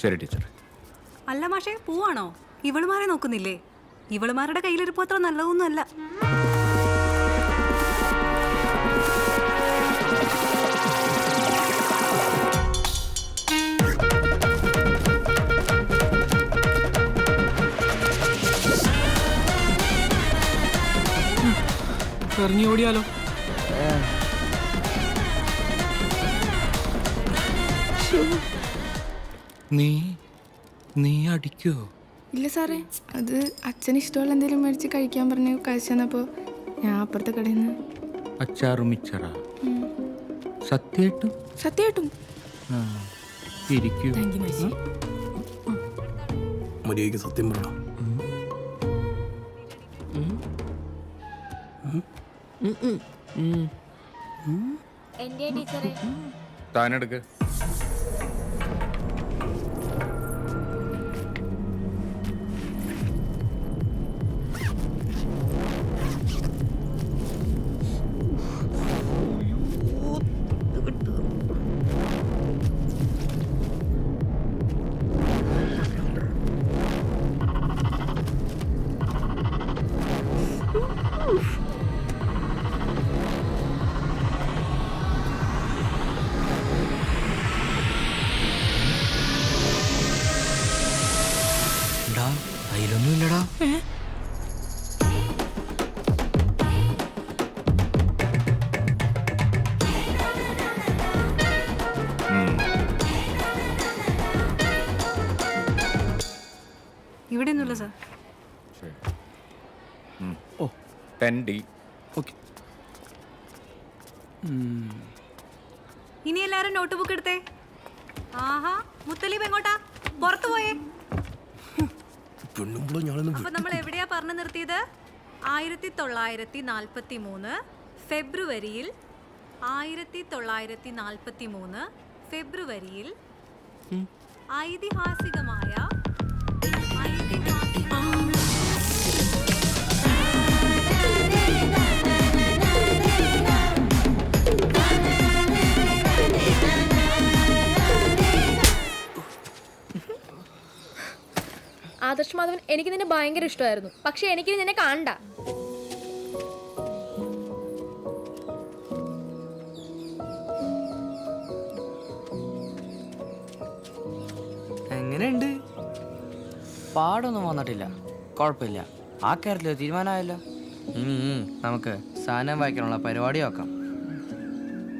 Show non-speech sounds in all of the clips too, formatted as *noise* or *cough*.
ശരി ടീച്ചർ. അല്ല മാഷേ പോവാണോ? ഇവളുമാരെ നോക്കുന്നില്ലേ? ഇവളുമാരുടെ കയ്യിലിരിപ്പോ അത്ര നല്ലതൊന്നുമല്ല. ഇറങ്ങി ഓടിയാലോ നീ നീ അടിക്കോ? ഇല്ല സാറേ അത് അച്ഛന് ഇഷ്ടമുള്ള എന്തെങ്കിലും മേടിച്ച് കഴിക്കാൻ പറഞ്ഞ് കഴിച്ചു തന്നപ്പോൾ ഞാൻ അപ്പുറത്തെ കടയിൽ നിന്ന് അച്ചാറും മിച്ചറ. സത്യമായിട്ടും സത്യമായിട്ടും ആ ഇരിക്കൂ. മര്യാദയ്ക്ക് സത്യം പറയണം. എന്റെ ഇവിടെ ഒന്നുമില്ല സാർ? ഓ. Ten D. ഓക്കെ. ഇനി എല്ലാരും നോട്ട് ബുക്ക് എടുത്തേ. ആഹാ മുത്തലീബ് എങ്ങോട്ടാ? പുറത്തു പോയേ. അപ്പൊ നമ്മൾ എവിടെയാ പറഞ്ഞു നിർത്തിയത്? ആയിരത്തി തൊള്ളായിരത്തി നാൽപ്പത്തി മൂന്ന് ഫെബ്രുവരിയിൽ ആയിരത്തി തൊള്ളായിരത്തി നാൽപ്പത്തി മൂന്ന് ഫെബ്രുവരിയിൽ ഐതിഹാസികമായ ആദർശ് മാധവൻ എനിക്ക് നിന്നെ ഭയങ്കര ഇഷ്ടമായിരുന്നു. പക്ഷെ എനിക്ക് നിന്നെ കാണണ്ട. എങ്ങനെയുണ്ട്? പാടൊന്നും വന്നിട്ടില്ല. കുഴപ്പമില്ല. ആ കാര്യത്തിൽ ഒരു തീരുമാനമായല്ലോ. ഇനി നമുക്ക് സാധനം വായിക്കാനുള്ള പരിപാടി നോക്കാം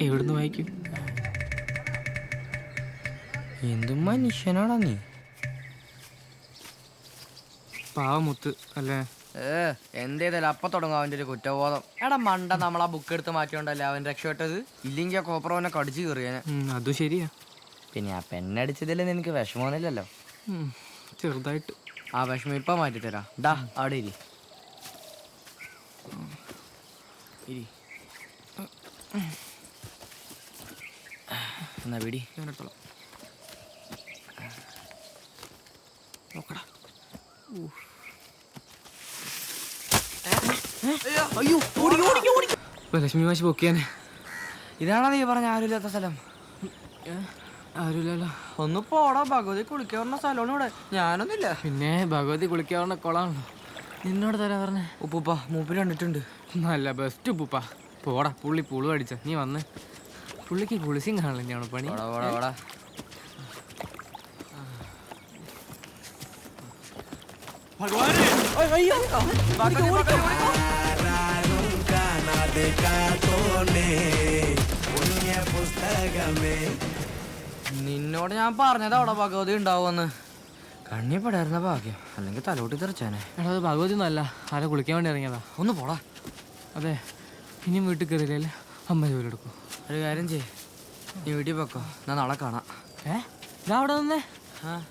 എവിടുന്ന് വായിക്കും? എന്തും മനുഷ്യനാടാ നീ? പാവമുത്ത് അല്ലേ? ഏ എന്തേതായാലും അപ്പൊ തുടങ്ങും അവന്റെ ഒരു കുറ്റബോധം. എടാ മണ്ട നമ്മൾ ആ ബുക്ക് എടുത്ത് മാറ്റിയോണ്ടല്ലേ അവൻ രക്ഷപ്പെട്ടത്? ഇല്ലെങ്കിൽ ആ കോപ്പറവനെ കടിച്ചു കയറിയാനെ അത് ശരിയാ. പിന്നെ ആ പെണ്ണടിച്ചതിൽ നിനക്ക് വിഷമമൊന്നുമില്ലല്ലോ? ചെറുതായിട്ട്. ആ വിഷമം ഇപ്പൊ മാറ്റിത്തരാ. ഡാ അവിടെ ഇരി. ഇരി. എന്നാ പിടി. ഞാനെടുത്തോളാം നോക്കടാ. ഇപ്പൊ ലക്ഷ്മി മാഷി പൊക്കിയാനെ. ഇതാണോ നീ പറഞ്ഞ ആരുമില്ലാത്ത സ്ഥലം? ആരുമില്ലല്ലോ. ഒന്ന് പോടാ ഭഗവതി കുളിക്കാൻ പറഞ്ഞ സ്ഥലമാണ് ഇവിടെ. ഞാനൊന്നുമില്ല. പിന്നെ ഭഗവതി കുളിക്കാൻ പറഞ്ഞ കൊളാണല്ലോ നിന്നോട് തരാ പറഞ്ഞേ? ഉപ്പുപ്പ മൂപ്പിൽ കണ്ടിട്ടുണ്ട്. നല്ല ബെസ്റ്റ് ഉപ്പുപ്പ. പോടാ പുള്ളി പുളു അടിച്ച നീ വന്ന്. പുള്ളിക്ക് കുളിസിയും കാണില്ല ഞാൻ പണി. പോടാ നിന്നോട് ഞാൻ പറഞ്ഞത് അവിടെ ഭഗവതി ഉണ്ടാവുമെന്ന്. കണ്ണിപ്പെടായിരുന്ന ഭാഗ്യം. അല്ലെങ്കിൽ തലോട്ടി തെറിച്ചാനെ. എടാ അത് ഭഗവതി ഒന്നല്ല ആരെ കുളിക്കാൻ വേണ്ടി ഇറങ്ങിയതാ. ഒന്ന് പോടാ. അതെ ഇനിയും വീട്ടിൽ കയറിയില്ലേ? അമ്മ ജോലി എടുക്കും. ഒരു കാര്യം ചെയ്യ്. നീ വീട്ടിൽ പൊക്കോ. ഞാൻ നാളെ കാണാം. ഏ? ഇതാ അവിടെ നിന്നേ ആ.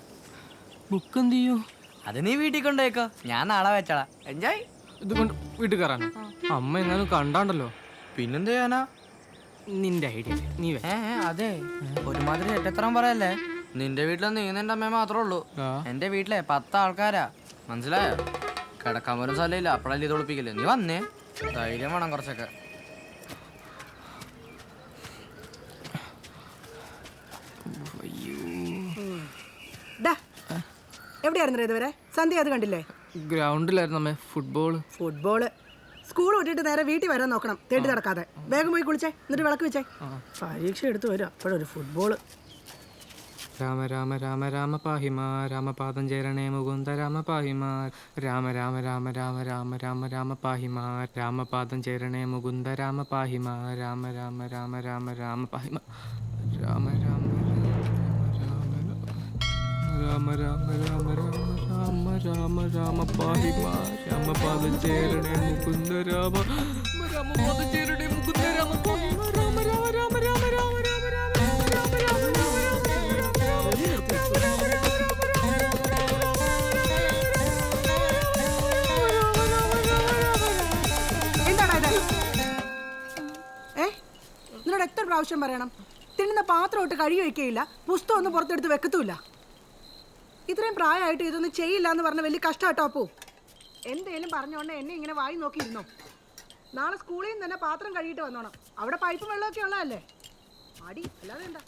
ബുക്ക് എന്ത് ചെയ്യൂ? അത് നീ വീട്ടിൽ കൊണ്ടുപോയിക്കോ. ഞാൻ നാളെ വെച്ചോളാം. എൻജോയ് ഇത് കൊണ്ട് വീട്ടിൽ കയറാനോ അമ്മ എങ്ങാനും കണ്ടാണ്ടല്ലോ. പിന്നെന്ത് ചെയ്യാനാ? നിന്റെ ഐഡിയ നീ വേ. ഏ ഏ, അതെ. ഒരുമാതിരി എട്ടത്രം പറയല്ലേ? നിന്റെ വീട്ടിൽ നീ നിന്റെ അമ്മ മാത്രമേ ഉള്ളൂ. ആ. എന്റെ വീട്ടിലെ പത്ത് ആൾക്കാരാ. മനസ്സിലായോ? കിടക്കാൻ പോലും സ്ഥലമില്ല. അപ്പഴല്ലേ ഇത് ഒളിപ്പിക്കല്ലേ നീ വന്നേ. ധൈര്യം വേണം കുറച്ചൊക്കെ. എവിടെയായിരുന്നു ഇതുവരെ സന്ധ്യ അത് കണ്ടില്ലേ? ഗ്രൗണ്ടിലായിരുന്നു അമ്മേ ഫുട്ബോൾ ഫുട്ബോൾ സ്കൂൾ വിട്ടിട്ട് നേരെ വീട്ടിൽ വരാൻ നോക്കണം തേടി നടക്കാതെ വേഗം പോയി കുളിച്ചേ എന്നിട്ട് വിളക്ക് വെച്ചേ പരീക്ഷ എടുത്ത് വരും അപ്പോഴൊരു ഫുട്ബോൾ രാമ രാമ രാമ രാമ പാഹിമ രാമപാദം ചേരണേ മുകുന്ദ രാമ പാഹിമ രാമ രാമ രാമ രാമ രാമ രാമ രാമ പാഹിമ രാമപാദം ചേരണേ മുകുന്ദ രാമ പാഹിമ രാമ രാമ രാമ രാമ രാമ പാഹിമ രാമ രാമ രാമ രാമ രാമ രാമ രാമ രാമ രാമ പാഹിമ രാമ പാദചേരണേ മുകുന്ദ രാമ രാമ പാദചേരണേ മുകുന്ദ രാമ പാഹിമ രാമ രാമ രാമ രാമ രാമ രാമ രാമ നിന്നോട് എത്ര പ്രാവശ്യം പറയണം തിന്നുന്ന പാത്രം ഇട്ട് കഴിയുവയ്ക്കയില്ല പുസ്തകം ഒന്നും പുറത്തെടുത്ത് വെക്കത്തുമില്ല ഇത്രയും പ്രായമായിട്ട് ഇതൊന്നും ചെയ്യില്ല എന്ന് പറഞ്ഞ വലിയ കഷ്ടാട്ടോ അപ്പു എന്തേലും പറഞ്ഞോണ്ട് എന്നെ ഇങ്ങനെ വായി നോക്കിയിരുന്നോ നാളെ സ്കൂളിൽ നിന്ന് തന്നെ പാത്രം കഴുകിയിട്ട് വന്നോണം അവിടെ പൈപ്പ് വെള്ളമൊക്കെ ഉള്ളതല്ലേ അടി അല്ലാതെ എന്താ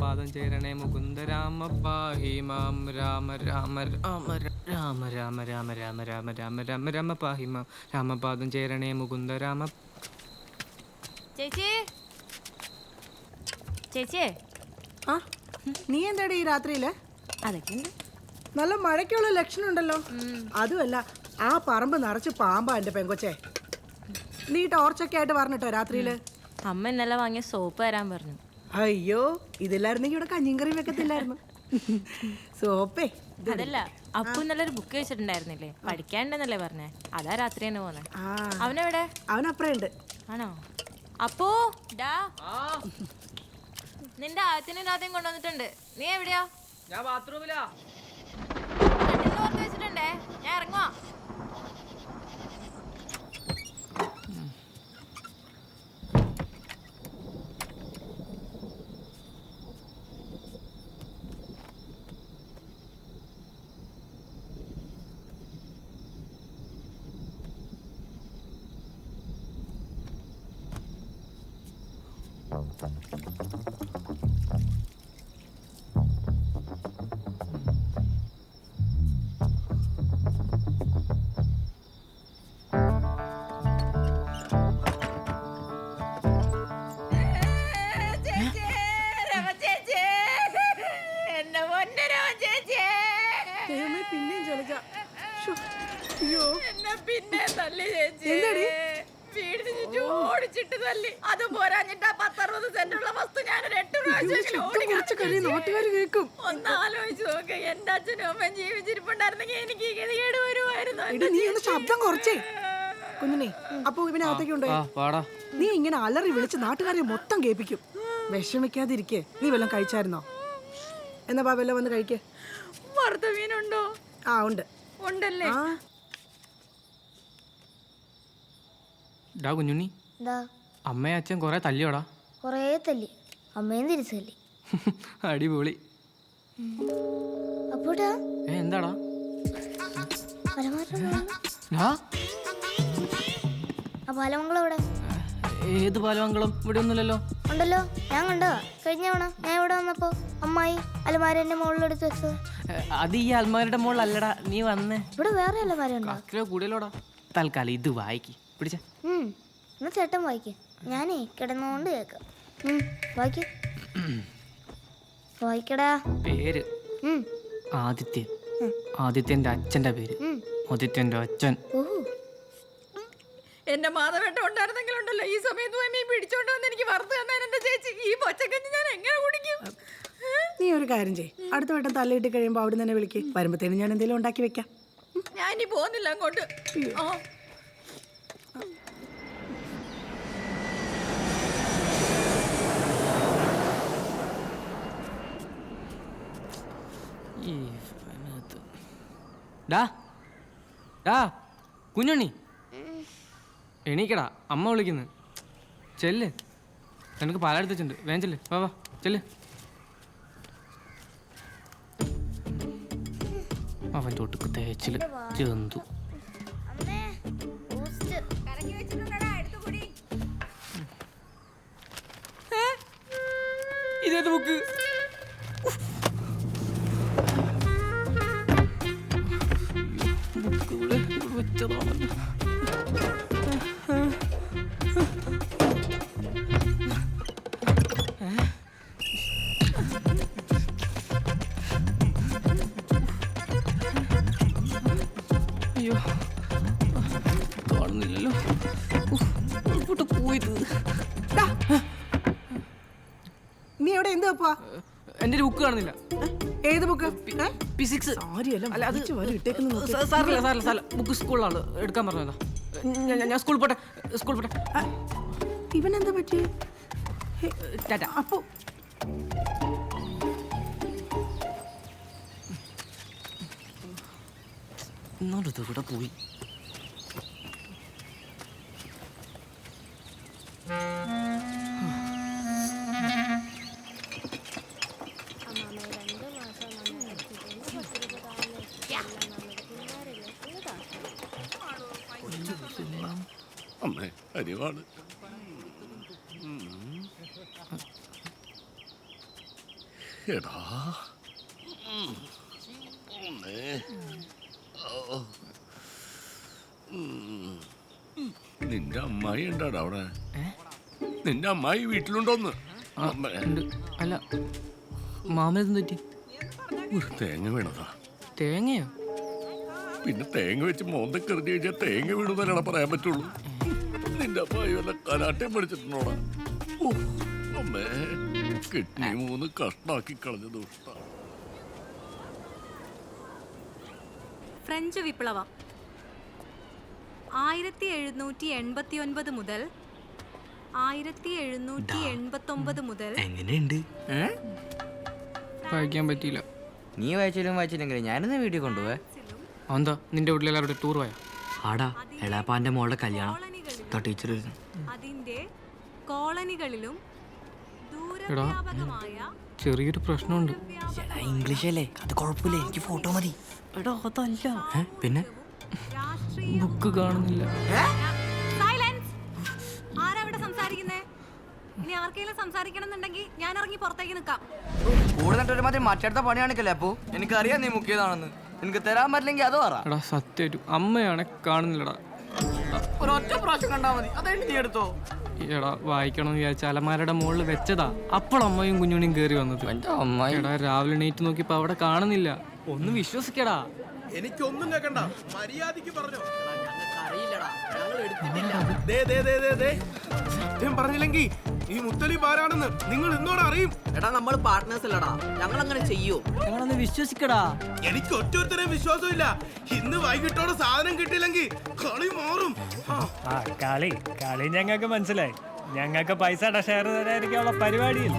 പാദം ചേരണേ മുകുന്ദ രാമ പാഹി മാം രാമ രാമ രാമ രാമ രാമ രാമ രാമ രാമ രാമ രാമ രാമ പാഹി മാം രാമപാദം ചേരണേ മുകുന്ദ രാമ ചേച്ചി ചേച്ചിയെ? ആ നീ എന്താടി ഈ രാത്രിയിൽ? അതൊക്കെ നല്ല മഴയ്ക്കുള്ള ലക്ഷണം ഉണ്ടല്ലോ അതുമല്ല ആ പറമ്പ് നിറച്ച് പാമ്പാ എന്റെ പെങ്കൊച്ചെ. നീ ടോർച്ചൊക്കെ ആയിട്ട് പറഞ്ഞിട്ടോ രാത്രിയിൽ. അമ്മ ഇന്നലെ വാങ്ങിയ സോപ്പ് തരാൻ പറഞ്ഞു. അയ്യോ ഇതില്ലായിരുന്നെങ്കിൽ ഇവിടെ കഞ്ഞിങ്കറി വെക്കത്തില്ലായിരുന്നു. സോപ്പേ അതല്ല അപ്പു ഇന്നലെ ഒരു ബുക്ക് വെച്ചിട്ടുണ്ടായിരുന്നില്ലേ പഠിക്കാണ്ടെന്നല്ലേ പറഞ്ഞേ? അതാ രാത്രി തന്നെ പോന്നെ. ആ. അവനെവിടെ? അവനപ്പുറേ ഉണ്ട്. ആണോ? അപ്പോ ഡാ. നിന്റെ ആദ്യത്തിനും രാത്രിയും കൊണ്ടുവന്നിട്ടുണ്ട്. നീ എവിടെയാ? ഞാൻ ബാത്റൂമിലാ. ഓടിച്ചിട്ട് തല്ലി അത് പോരാഞ്ഞിട്ട് ആ പത്തറുപത് സെന്റുള്ള വസ്തു ഞാൻ ഒരു എട്ട് പ്രാവശ്യം ഒന്ന് ആലോചിച്ച് നോക്ക് എന്റെ അച്ഛനും അമ്മയും ജീവിച്ചിരിപ്പുണ്ടായിരുന്നെങ്കിൽ എനിക്ക് ഗതികേട് വരുമായിരുന്നു. ശബ്ദം കുറച്ചേ. കുഞ്ഞിനെ അപ്പൊ ഇവനകത്തേക്ക് ആ കൊണ്ടുപോയി നീ ഇങ്ങനെ അലറി വിളിച്ച് നാട്ടുകാരെ മൊത്തം കേൾപ്പിക്കും. വിഷമിക്കാതിരിക്കേ. നീ വല്ലതും കഴിച്ചായിരുന്നോ? എന്നാ ബാ വല്ലതും വന്ന് കഴിക്കേ. വറുത്ത മീനുണ്ടോ? ആ ഉണ്ട്. ഉണ്ടല്ലേ? ഡാ കുഞ്ഞുണ്ണി. എന്താ? അമ്മയും അച്ഛൻ കുറെ തല്ലിയോടാ? കുറേ തല്ലി. അമ്മയും തിരിച്ചു തല്ലി *laughs* അടിപൊളി അപ്പോട്ടാ? ഏ എന്താടാ? ആ? പാലമംഗളം അവിടെ ഏത് പാലമംഗളം ഇവിടെ ഒന്നുമില്ലല്ലോ. ഉണ്ടല്ലോ. ഞാൻ കണ്ടോ കഴിഞ്ഞ തവണ ഞാൻ ഇവിടെ വന്നപ്പോ അമ്മായി അലമാര എന്റെ മുകളിലെടുത്ത് വെച്ചത്. ഏ, അത് ഈ അൽമാരുടെ മുകളിലല്ലടാ നീ വന്നേ. ഇവിടെ വേറെ അലമാര ഉണ്ടോ കൂടുതലോടാ തൽക്കാലം ഇത് വായിക്ക്. പിടിച്ച. ഉം. എന്നാ ചേട്ടൻ വായിക്ക്. ഞാനേ കിടന്നുകൊണ്ട് കേൾക്കാം. ഉം വായിക്ക്. വായിക്കടാ. പേര്? ആദിത്യൻ. ആദിത്യന്റെ അച്ഛന്റെ പേര്. ആദിത്യന്റെ അച്ഛൻ. എന്റെ മാധവേട്ട ഉണ്ടായിരുന്നെങ്കിലുണ്ടല്ലോ ഈ സമയത്ത് പോയി മീൻ പിടിച്ചോണ്ട് വന്ന് എനിക്ക് വറുത്ത് തന്നാൽ എന്റെ ചേച്ചി. ഈ പച്ചക്കഞ്ഞി ഞാൻ എങ്ങനെ കുടിക്കും? നീ ഒരു കാര്യം ചെയ് അടുത്ത വട്ടം തലയിട്ട് കഴിയുമ്പോൾ അവിടെ തന്നെ വിളിക്ക്. വരുമ്പോഴത്തേനും ഞാൻ എന്തെങ്കിലും ഉണ്ടാക്കി വെക്കാം. ഞാൻ ഇനി പോകുന്നില്ല അങ്ങോട്ട്. ആ ഈ ഫാനകത്ത്. ഡാ ഡാ കുഞ്ഞുണ്ണി. എണീക്കടാ അമ്മ വിളിക്കുന്നു. ചെല്ല്. നിനക്ക് പാലെടുത്തിട്ടുണ്ട് വേഗം ചെല്ല്. വാ വാ ചെല്ല്. അവൻ തൊട്ടുക്ക് തേച്ചിൽ ജന്തു അയ്യോ. കാണുന്നില്ലല്ലോ. പോയത് നീ എവിടെ? എന്ത് വെപ്പാ എന്റെ ഒരു ബുക്ക് കാണുന്നില്ല. ഏത് ബുക്ക് ഫിസിക്സ് അല്ല അത് സാറില്ല സാറില്ല സാറില്ല. ബുക്ക് സ്കൂളിലാണ്. എടുക്കാൻ പറഞ്ഞതാ. ഞാൻ- സ്കൂളിൽ പോട്ടെ. സ്കൂളിൽ പോട്ടെ. ഇവനെന്താ പറ്റി ടാറ്റ. അപ്പോ ഇന്നോട്ട് ഇവിടെ പോയി. അമ്മായി ഉണ്ടാടാ അവിടെ? നിന്റെ അമ്മായി വീട്ടിലുണ്ടോന്ന്? അല്ല മാമനെന്ത് പറ്റി? ഒരു തേങ്ങ വീണതാ. തേങ്ങയോ? പിന്നെ തേങ്ങ വെച്ച് മോന്ത കരുതി കഴിഞ്ഞാൽ തേങ്ങ വീണതല്ലാണ് പറയാൻ പറ്റുള്ളൂ. നിന്റെ അമ്മായി വല്ല കരാട്ടയും പഠിച്ചിട്ടുണ്ടോടാ? അമ്മേ കിഡ്നി മൂന്ന് കഷ്ടാക്കി കളഞ്ഞ ദുഷ്ട. ഫ്രഞ്ച് വിപ്ലവം. ആയിരത്തി എഴുന്നൂറ്റി എൺപത്തി ഒൻപത് മുതൽ ആയിരത്തി എഴുന്നൂറ്റി എൺപത്തി ഒമ്പത് മുതൽ എങ്ങനെയുണ്ട്? വായിക്കാൻ പറ്റിയില്ല. നീ വായിച്ചാലും വായിച്ചില്ലെങ്കിലും ഞാനെന്നാ വീട്ടിൽ കൊണ്ടുപോവാ എന്താ നിന്റെ വീട്ടിലെല്ലാവരുടെ ടൂർ പോയാ? ആടാ എളാപ്പാന്റെ മോളുടെ കല്യാണം. ടീച്ചർ അതിന്റെ കോളനികളിലും ദൂരവ്യാപകമായ ചെറിയൊരു പ്രശ്നമുണ്ട്. ഇംഗ്ലീഷ് അല്ലേ അത് കുഴപ്പമില്ല എനിക്ക് ഫോട്ടോ മതി. എടാ അതല്ല. പിന്നെ? ബുക്ക് കാണുന്നില്ല. ഞാൻ ഇറങ്ങി പുറത്തേക്ക് നിൽക്കാം. കൂടുതൽ ഒരു മാതിരി മറ്റടുത്ത പണിയാണിക്കല്ലേ അപ്പോ? എനിക്കറിയാം നീ മുക്കിയതാണെന്ന്. എനിക്ക് തരാൻ പറ്റില്ലെങ്കിൽ അത് പറ. എടാ സത്യമായിട്ടും കാണുന്നില്ലടാ. ഒരൊറ്റ പ്രാവശ്യം കണ്ടാ മതി. അതായിട്ട് നീ എടുത്തോ. എടാ വായിക്കണമെന്ന് വിചാരിച്ച അലമാരയുടെ മുകളിൽ വെച്ചതാ. അപ്പോൾ അമ്മയും കുഞ്ഞുണിയും കയറി വന്നത്. എന്റെ എടാ രാവിലെ നെയ്റ്റ് നോക്കിയപ്പോ അവിടെ കാണുന്നില്ല. ഒന്ന് വിശ്വസിക്കടാ. എനിക്കൊന്നും കേക്കണ്ട മര്യാദയ്ക്ക് പറഞ്ഞോ ദേ, ദേ, ദേ, ദേ, ദേ. സത്യം പറഞ്ഞില്ലെങ്കിൽ ഈ മുത്തലി ആരാണെന്ന് നിങ്ങൾ എന്നോട് അറിയും എടാ നമ്മൾ പാർട്ട്നേഴ്സ് അല്ലടാ ഞങ്ങൾ അങ്ങനെ ചെയ്യൂ ഞങ്ങളൊന്ന് വിശ്വസിക്കടാ എനിക്ക് ഒറ്റൊരുത്തരെ വിശ്വാസമില്ല ഇന്ന് വൈകിട്ടോടെ സാധനം കിട്ടിയില്ലെങ്കിൽ കളി മാറും കളി കളി ഞങ്ങൾക്ക് മനസ്സിലായി ഞങ്ങൾക്ക് പൈസ ഷെയർ തരാതിരിക്കാനുള്ള പരിപാടിയില്ല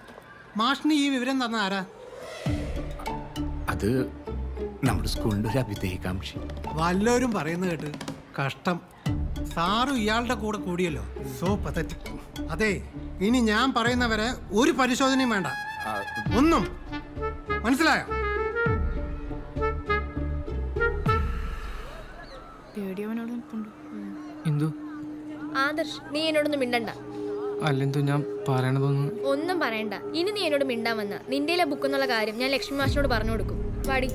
മാഷിന് ഈ വിവരം തന്ന ആരാ? അത് നമ്മുടെ സ്കൂളിന്റെ ഒരു അഭിദേഹികാംക്ഷി വല്ലവരും പറയുന്നത് കേട്ട് കഷ്ടം. സാറും ഇയാളുടെ കൂടെ കൂടിയല്ലോ. സോ പതറ്റിക് അതെ ഇനി ഞാൻ പറയുന്നവരെ ഒരു പരിശോധനയും വേണ്ട. ഒന്നും. മനസ്സിലായോ? പേടിയവനോട് നിൽപ്പുണ്ട് എന്തോ? ആദർശ് നീ എന്നോടൊന്നും മിണ്ടണ്ട. അല്ലെന്തോ ഞാൻ പറയണതൊന്നും ഒന്നും പറയണ്ട. ഇനി നീ എന്നോട് മിണ്ടാൻ വന്ന. നിന്റെ ബുക്ക് എന്നുള്ള കാര്യം ഞാൻ ലക്ഷ്മി മാഷിനോട് പറഞ്ഞു കൊടുക്കും. പാടി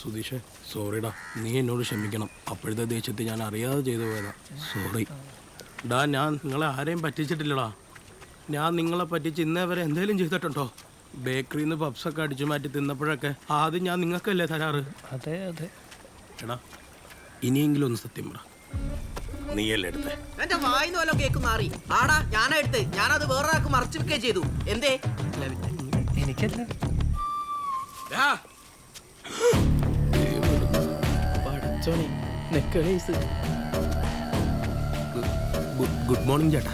സുധീഷേ സോറിടാ നീ എന്നോട് ക്ഷമിക്കണം. അപ്പോഴത്തെ ദേഷ്യത്തിൽ ഞാൻ അറിയാതെ ചെയ്തു പോയതാ. സോറി ഡാ ഞാൻ നിങ്ങളെ ആരെയും പറ്റിച്ചിട്ടില്ലടാ. ഞാൻ നിങ്ങളെ പറ്റിച്ച് ഇന്നേ വരെ എന്തെങ്കിലും ചെയ്തിട്ടുണ്ടോ? ബേക്കറിയിൽ നിന്ന് പപ്സൊക്കെ അടിച്ചു മാറ്റി തിന്നപ്പോഴൊക്കെ ആദ്യം ഞാൻ നിങ്ങൾക്കല്ലേ തരാറ്? അതെ അതെ. എടാ ഇനിയെങ്കിലും ഒന്ന് സത്യം പറ. നീയല്ലേ എടുത്തേ? എന്റെ വായിന്ന് വല്ല കേക്ക് മാറി. ആടാ ഞാനാ എടുത്ത്. ഞാനത് വേറൊരാൾക്ക് മറച്ചു വെക്കുകയും ചെയ്തു. എന്തേ? എനിക്കല്ല. ഗുഡ് മോർണിംഗ് ചേട്ടാ.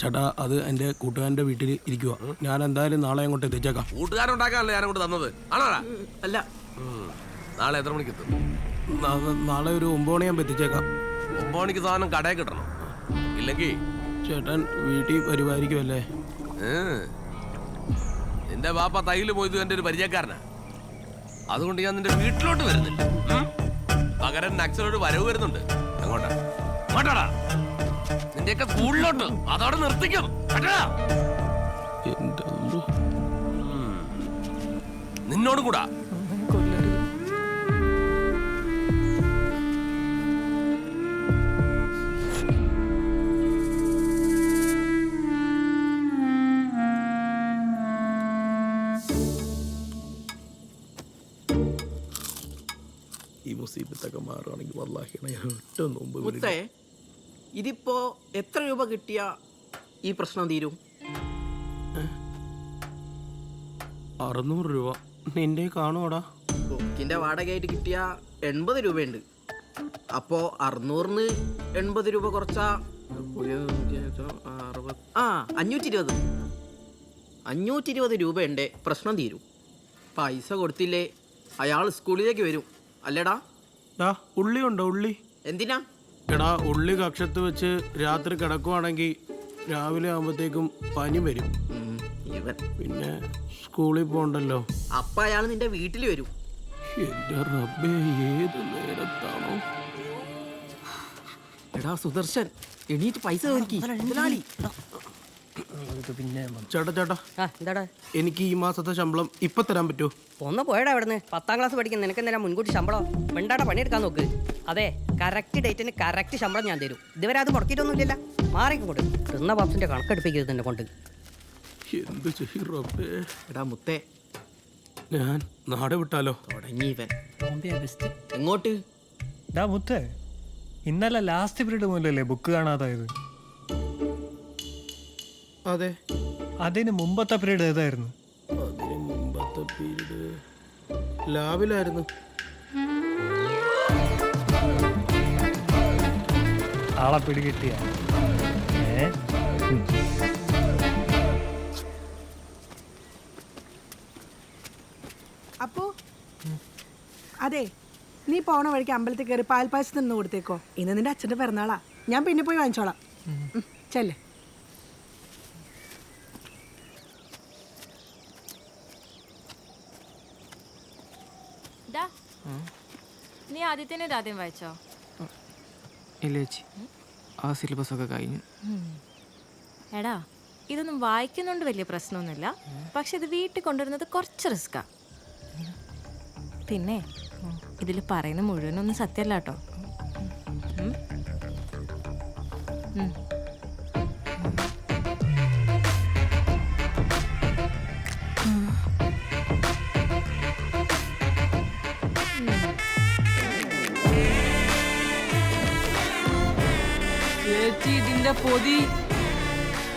ചേട്ടാ അത് എന്റെ കൂട്ടുകാരന്റെ വീട്ടിൽ ഇരിക്കുക ഞാൻ എന്തായാലും നാളെ അങ്ങോട്ട് എത്തിച്ചേക്കാം. കൂട്ടുകാരുണ്ടാക്കാനല്ലേ ഞാൻ അങ്ങോട്ട് തന്നത്. ആണോടാ? അല്ല. നാളെ എത്ര മണിക്ക് എത്തും? നാളെ ഒരു ഒമ്പത് മണിയാകുമ്പോൾ എത്തിച്ചേക്കാം. ഒമ്പത് മണിക്ക് സാധനം കടയിൽ കിട്ടണം. ഇല്ലെങ്കിൽ ചേട്ടൻ വീട്ടിൽ വരുമായിരിക്കുമല്ലേ ഏ, നിന്റെ ബാപ്പ തൈൽ പോയത് എന്റെ ഒരു പരിചയക്കാരനാ. അതുകൊണ്ട് ഞാൻ നിന്റെ വീട്ടിലോട്ട് വരുന്നില്ല? പകരം നക്സലോട് വരവ് വരുന്നുണ്ട്. അങ്ങോട്ടാ. അങ്ങോട്ടാടാ നിന്റെയൊക്കെ സ്കൂളിലോട്ട്. അതോടെ നിർത്തിക്കും? എന്റെ. നിന്നോട് കൂടാ. മുത്തേ ഇതിപ്പോ എത്ര രൂപ കിട്ടിയ ഈ പ്രശ്നം തീരും? അറുന്നൂറ് രൂപ. നിന്റെ കാണുവാടാ. ബുക്കിന്റെ വാടകയായിട്ട് കിട്ടിയ എൺപത് രൂപയുണ്ട്. അപ്പോ അറുന്നൂറിന് എൺപത് രൂപ കുറച്ചാ ആ അഞ്ഞൂറ്റി ഇരുപത് അഞ്ഞൂറ്റി ഇരുപത് രൂപയുണ്ട്. പ്രശ്നം തീരും. പൈസ കൊടുത്തില്ലേ അയാൾ സ്കൂളിലേക്ക് വരും. അല്ലേടാ? ഉള്ളി ഉണ്ടോ ഉള്ളി? എന്തിനാ? എടാ ഉള്ളി കക്ഷത്ത് വെച്ച് രാത്രി കിടക്കുവാണെങ്കിൽ രാവിലെ ആകുമ്പോഴത്തേക്കും പനി വരും. ഇവൻ. പിന്നെ സ്കൂളിൽ പോണ്ടല്ലോ. അപ്പ അയാൾ നിന്റെ വീട്ടിൽ വരും. എന്റെ റബ്ബേ ഏത് നേരത്താണോ? എടാ സുദർശൻ എണീറ്റ് പൈസ നോക്കി മുതലാളി ചേട്ടാ ചേട്ടാ ആ എന്താടാ? എനിക്ക് ഈ മാസത്തെ ശമ്പളം ഇപ്പൊ തരാൻ പറ്റുമോ ഒന്ന് പോയടാ ഇവിടുന്ന് പത്താം ക്ലാസ് പഠിക്കുന്ന നിനക്ക് എന്തിനാ മുൻകൂട്ടി ശമ്പളം? വേണ്ടാടെ പണിയെടുക്കാൻ നോക്ക്. അതെ കറക്റ്റ് ഡേറ്റിന് കറക്റ്റ് ശമ്പളം ഞാൻ തരും. ഇതുവരെ അത് മുടക്കിയിട്ടൊന്നുമില്ലല്ല. മാറിക്കും കൊണ്ട് തിന്ന പാപ്സിന്റെ കണക്കെടുപ്പിക്കരുത് എന്നെ കൊണ്ട്. എന്ത് എടാ മുത്തേ. ഞാൻ നാട് വിട്ടാലോ? തുടങ്ങി ഇവൻ. എങ്ങോട്ട്? മുത്തേ ഇന്നലെ ലാസ്റ്റ് പീരീഡ് മുതലല്ലേ ബുക്ക് കാണാതായത്? അതെ. അതിന് മുമ്പത്തെ പീരീഡ് ഏതായിരുന്നു? അതിന് മുമ്പത്തെ പീരീഡ് ലാബിലായിരുന്നു. ആളെ പിടികിട്ടിയ. അപ്പോ അതെ നീ പോണ വഴിക്ക് അമ്പലത്തിൽ കയറി പാൽപ്പായസം നിന്ന് കൊടുത്തേക്കോ. ഇന്ന് നിന്റെ അച്ഛന്റെ പിറന്നാളാ. ഞാൻ പിന്നെ പോയി വാങ്ങിച്ചോളാം. ചെല്ല്. നീ ആദ്യത്തിനെ ഇത് ആദ്യം വായിച്ചോ? ഇല്ല ചേച്ചി. ആ സിലബസ് ഒക്കെ കഴിഞ്ഞു എടാ ഇതൊന്നും വായിക്കുന്നോണ്ട് വലിയ പ്രശ്നമൊന്നുമില്ല. പക്ഷെ ഇത് വീട്ടിൽ കൊണ്ടുവരുന്നത് കുറച്ച് റിസ്ക്കാ. പിന്നെ ഇതിൽ പറയുന്ന മുഴുവനൊന്നും സത്യമല്ല കേട്ടോ. ഇതിന്റെ പൊതി.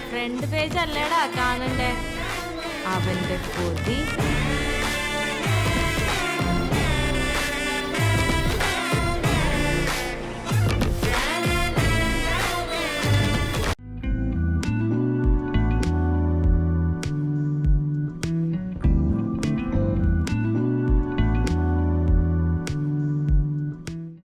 ഫ്രണ്ട് പേജ് അല്ലേടാ കാണണ്ടേ? അവന്റെ കൊതി